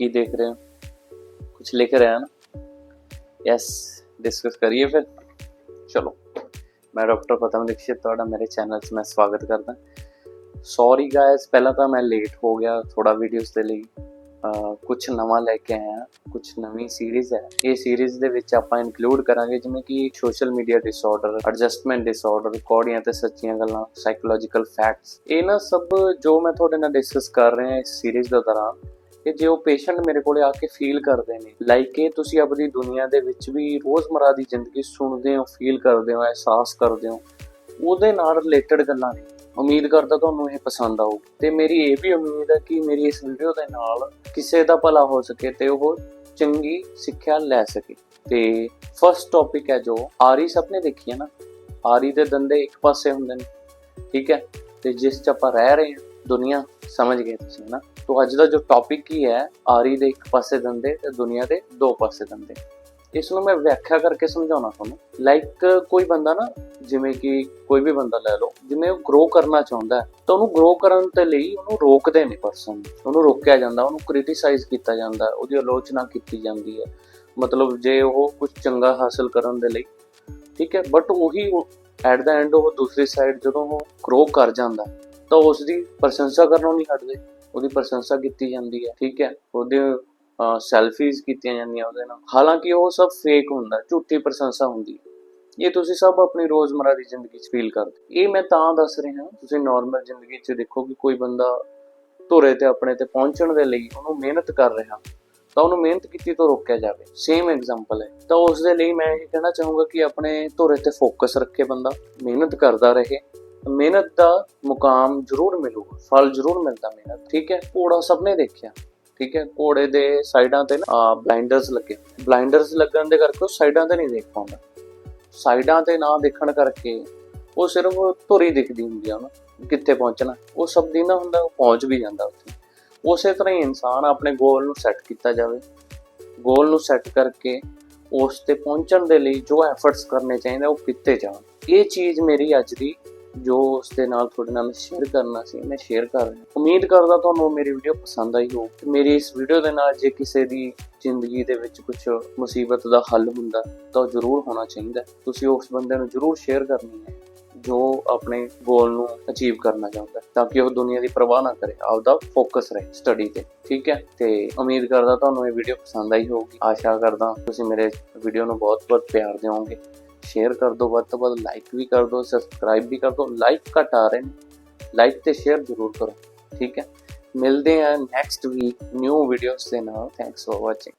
ਕੀ ਦੇਖ ਰਹੇ ਹੋ? ਕੁਝ ਲਿਖ ਰਹੇ ਹਨ ਯੈਸ ਡਿਸਕਸ ਕਰੀਏ ਫਿਰ। ਚਲੋ, ਮੈਂ ਡਾਕਟਰ ਪਤਮ ਦੀਕਸ਼ਿਤ, ਤੁਹਾਡਾ ਮੇਰੇ ਚੈਨਲ 'ਚ ਮੈਂ ਸਵਾਗਤ ਕਰਦਾ। ਸੌਰੀ ਗਾਇਸ ਪਹਿਲਾਂ ਤਾਂ ਮੈਂ ਲੇਟ ਹੋ ਗਿਆ ਥੋੜਾ ਵੀਡੀਓਜ਼ ਦੇ ਲਈ। ਕੁਝ ਨਵਾਂ ਲੈ ਕੇ ਆਇਆ ਕੁਝ ਨਵੀਂ ਸੀਰੀਜ਼ ਹੈ। ਇਹ ਸੀਰੀਜ਼ ਦੇ ਵਿੱਚ ਆਪਾਂ ਇਨਕਲੂਡ ਕਰਾਂਗੇ ਜਿਵੇਂ ਕਿ social media disorder adjustment disorder ਕੌੜੀਆਂ ਤੇ ਸੱਚੀਆਂ ਗੱਲਾਂ ਸਾਈਕੋਲੋਜੀਕਲ ਫੈਕਟਸ ਇਹ ਨਾ ਸਭ ਜੋ ਮੈਂ ਤੁਹਾਡੇ ਨਾਲ ਡਿਸਕਸ ਕਰ ਰਿਹਾ ਇਸ ਸੀਰੀਜ਼ ਦੇ ਦੌਰਾਨ ਕਿ ਜੇ ਉਹ ਪੇਸ਼ੈਂਟ ਮੇਰੇ ਕੋਲੇ ਆ ਕੇ ਫੀਲ ਕਰਦੇ ਨੇ ਲਾਈਕ ਇਹ ਤੁਸੀਂ ਆਪਣੀ ਦੁਨੀਆ ਦੇ ਵਿੱਚ ਵੀ ਰੋਜ਼ਮਰਾ ਦੀ ਜ਼ਿੰਦਗੀ ਸੁਣਦੇ ਹੋ ਫੀਲ ਕਰਦੇ ਹੋ, ਅਹਿਸਾਸ ਕਰਦੇ ਹੋ, ਉਹਦੇ ਨਾਲ ਰਿਲੇਟਡ ਗੱਲਾਂ ਨੇ। ਉਮੀਦ ਕਰਦਾ ਤੁਹਾਨੂੰ ਇਹ ਪਸੰਦ ਆਊ। ਤੇ ਮੇਰੀ ਇਹ ਵੀ ਉਮੀਦ ਹੈ ਕਿ ਮੇਰੀ ਇਸ ਵੀਡੀਓ ਦੇ ਨਾਲ ਕਿਸੇ ਦਾ ਭਲਾ ਹੋ ਸਕੇ ਤੇ ਉਹ ਚੰਗੀ ਸਿੱਖਿਆ ਲੈ ਸਕੇ। ਤੇ ਫਰਸਟ ਟੌਪਿਕ ਹੈ ਜੋ ਆਰੀ ਸਭ ਨੇ ਦੇਖੀ ਹੈ ਨਾ? ਆਰੀ ਦੇ ਦੰਦੇ ਇੱਕ ਪਾਸੇ ਹੁੰਦੇ ਨੇ, ਠੀਕ ਹੈ? ਤੇ ਜਿਸ ਚ ਆਪਾਂ ਰਹਿ ਰਹੇ ਹਾਂ ਦੁਨੀਆ ਸਮਝ ਗਏ ਤੁਸੀਂ ਨਾ ਤੋਂ ਅੱਜ ਦਾ ਜੋ ਟੌਪਿਕ ਹੀ ਹੈ, ਆਰੀ ਦੇ ਇੱਕ ਪਾਸੇ ਦੰਦੇ ਤੇ ਦੁਨੀਆ ਦੇ ਦੋ ਪਾਸੇ ਦੰਦੇ। ਇਸ ਨੂੰ ਮੈਂ ਵਿਆਖਿਆ ਕਰਕੇ ਸਮਝਾਉਣਾ ਤੁਹਾਨੂੰ। ਲਾਈਕ ਕੋਈ ਬੰਦਾ ਨਾ, ਜਿਵੇਂ ਕਿ ਕੋਈ ਵੀ ਬੰਦਾ ਲੈ ਲਓ, ਜਿਵੇਂ ਉਹ ਗਰੋ ਕਰਨਾ ਚਾਹੁੰਦਾ ਤਾਂ ਉਹਨੂੰ ਗਰੋ ਕਰਨ ਦੇ ਲਈ ਉਹਨੂੰ ਰੋਕਦੇ ਨੇ ਪਰਸਨ ਉਹਨੂੰ ਰੋਕਿਆ ਜਾਂਦਾ, ਉਹਨੂੰ ਕ੍ਰਿਟਿਸਾਈਜ਼ ਕੀਤਾ ਜਾਂਦਾ, ਉਹਦੀ ਆਲੋਚਨਾ ਕੀਤੀ ਜਾਂਦੀ ਹੈ। ਮਤਲਬ ਜੇ ਉਹ ਕੁਝ ਚੰਗਾ ਹਾਸਲ ਕਰਨ ਦੇ ਲਈ, ਠੀਕ ਹੈ? ਬਟ ਉਹੀ ਐਟ ਦਾ ਐਂਡ ਉਹ ਦੂਸਰੀ ਸਾਈਡ ਜਦੋਂ ਉਹ ਗਰੋ ਕਰ ਜਾਂਦਾ ਤਾਂ ਉਸ ਦੀ ਪ੍ਰਸ਼ੰਸਾ ਕਰਨੋਂ ਨਹੀਂ ਹਟਦੇ। ਉਹਦੀ ਪ੍ਰਸ਼ੰਸਾ ਕੀਤੀ ਜਾਂਦੀ ਹੈ, ਠੀਕ ਹੈ? ਉਹਦੇ ਸੈਲਫੀਜ਼ ਕੀਤੀਆਂ ਜਾਂਦੀਆਂ ਉਹਦੇ ਨਾਲ। ਹਾਲਾਂਕਿ ਉਹ ਸਭ ਫੇਕ ਹੁੰਦਾ, ਝੂਠੀ ਪ੍ਰਸ਼ੰਸਾ ਹੁੰਦੀ ਹੈ। ਇਹ ਤੁਸੀਂ ਸਭ ਆਪਣੀ ਰੋਜ਼ਮਰਾ ਦੀ ਜ਼ਿੰਦਗੀ 'ਚ ਫੀਲ ਕਰਦੇ ਇਹ ਮੈਂ ਤਾਂ ਦੱਸ ਰਿਹਾ, ਤੁਸੀਂ ਨਾਰਮਲ ਜ਼ਿੰਦਗੀ 'ਚ ਦੇਖੋ ਕਿ ਕੋਈ ਬੰਦਾ ਧੁਰੇ ਤੇ ਆਪਣੇ ਤੇ ਪਹੁੰਚਣ ਦੇ ਲਈ ਉਹਨੂੰ ਮਿਹਨਤ ਕਰ ਰਿਹਾ, ਤਾਂ ਉਹਨੂੰ ਮਿਹਨਤ ਕੀਤੀ ਤੋਂ ਰੋਕਿਆ ਜਾਵੇ। ਸੇਮ ਐਗਜ਼ਾਮਪਲ ਹੈ। ਤਾਂ ਉਸ ਦੇ ਲਈ ਮੈਂ ਇਹ ਕਹਿਣਾ ਚਾਹੂੰਗਾ ਕਿ ਆਪਣੇ ਧੁਰੇ ਤੇ ਫੋਕਸ ਰੱਖੇ ਬੰਦਾ, ਮਿਹਨਤ ਕਰਦਾ ਰਹੇ ਮਿਹਨਤ ਦਾ ਮੁਕਾਮ ਜ਼ਰੂਰ ਮਿਲੂਗਾ, ਫਲ ਜ਼ਰੂਰ ਮਿਲਦਾ ਮਿਹਨਤ, ਠੀਕ ਹੈ? ਘੋੜਾ ਸਭ ਨੇ ਦੇਖਿਆ, ਠੀਕ ਹੈ? ਘੋੜੇ ਦੇ ਸਾਈਡਾਂ ਤੇ ਨਾ ਬਲਾਈਂਡਰਸ ਲੱਗੇ ਬਲਾਈਂਡਰਸ ਲੱਗਣ ਦੇ ਕਰਕੇ ਉਹ ਸਾਈਡਾਂ ਤੇ ਨਹੀਂ ਦੇਖ ਪਾਉਂਦਾ। ਸਾਈਡਾਂ ਤੇ ਨਾ ਦੇਖਣ ਕਰਕੇ ਉਹ ਸਿਰਫ ਧੁਰੀ ਦਿਖਦੀ ਹੁੰਦੀ ਆ ਉਹਨੂੰ, ਕਿੱਥੇ ਪਹੁੰਚਣਾ। ਉਹ ਸਭ ਦੀ ਨਾ ਹੁੰਦਾ, ਉਹ ਪਹੁੰਚ ਵੀ ਜਾਂਦਾ ਉੱਥੇ। ਉਸੇ ਤਰ੍ਹਾਂ ਹੀ ਇਨਸਾਨ ਆਪਣੇ ਗੋਲ ਨੂੰ ਸੈੱਟ ਕੀਤਾ ਜਾਵੇ। ਗੋਲ ਨੂੰ ਸੈੱਟ ਕਰਕੇ ਉਸ ਤੇ ਪਹੁੰਚਣ ਦੇ ਲਈ ਜੋ ਐਫਰਟਸ ਕਰਨੇ ਚਾਹੀਦੇ ਉਹ ਕੀਤੇ ਜਾਣ। ਇਹ ਚੀਜ਼ ਮੇਰੀ ਅੱਜ ਦੀ ਜੋ ਉਸ ਦੇ ਨਾਲ ਤੁਹਾਡੇ ਨਾਲ ਸ਼ੇਅਰ ਕਰਨਾ ਸੀ, ਮੈਂ ਸ਼ੇਅਰ ਕਰ ਰਿਹਾ। ਉਮੀਦ ਕਰਦਾ ਤੁਹਾਨੂੰ ਮੇਰੀ ਵੀਡੀਓ ਪਸੰਦ ਆਈ ਹੋਊ। ਮੇਰੀ ਇਸ ਵੀਡੀਓ ਦੇ ਨਾਲ ਜੇ ਕਿਸੇ ਦੀ ਜ਼ਿੰਦਗੀ ਦੇ ਵਿੱਚ ਕੁਝ ਮੁਸੀਬਤ ਦਾ ਹੱਲ ਹੁੰਦਾ, ਤਾਂ ਉਹ ਜ਼ਰੂਰ ਹੋਣਾ ਚਾਹੀਦਾ। ਤੁਸੀਂ ਉਸ ਬੰਦੇ ਨੂੰ ਜ਼ਰੂਰ ਸ਼ੇਅਰ ਕਰਨੀ ਹੈ, ਜੋ ਆਪਣੇ ਗੋਲ ਨੂੰ ਅਚੀਵ ਕਰਨਾ ਚਾਹੁੰਦਾ ਤਾਂ ਕਿ ਉਹ ਦੁਨੀਆ ਦੀ ਪਰਵਾਹ ਨਾ ਕਰੇ, ਆਪਦਾ ਫੋਕਸ ਰਹੇ ਸਟੱਡੀ ਤੇ, ਠੀਕ ਹੈ? ਤੇ ਉਮੀਦ ਕਰਦਾ ਤੁਹਾਨੂੰ ਇਹ ਵੀਡੀਓ ਪਸੰਦ ਆਈ ਹੋਊਗੀ। ਆਸ਼ਾ ਕਰਦਾ ਤੁਸੀਂ ਮੇਰੇ ਵੀਡੀਓ ਨੂੰ ਬਹੁਤ ਬਹੁਤ ਪਿਆਰ ਦਿਓਗੇ। ਸ਼ੇਅਰ ਕਰ ਦਿਓ ਵੱਧ ਤੋਂ ਵੱਧ ਲਾਈਕ ਵੀ ਕਰ ਦਿਓ ਸਬਸਕ੍ਰਾਈਬ ਵੀ ਕਰ ਦਿਓ ਲਾਈਕ ਘੱਟ ਆ ਰਹੇ ਨੇ ਲਾਈਕ ਤੇ ਸ਼ੇਅਰ ਜ਼ਰੂਰ ਕਰੋ, ਠੀਕ ਹੈ। ਮਿਲਦੇ ਹਾਂ ਨੈਕਸਟ ਵੀਕ ਨਿਊ ਵੀਡੀਓਜ਼ ਦੇ ਨਾਲ ਥੈਂਕਸ ਫॉर ਵਾਚਿੰਗ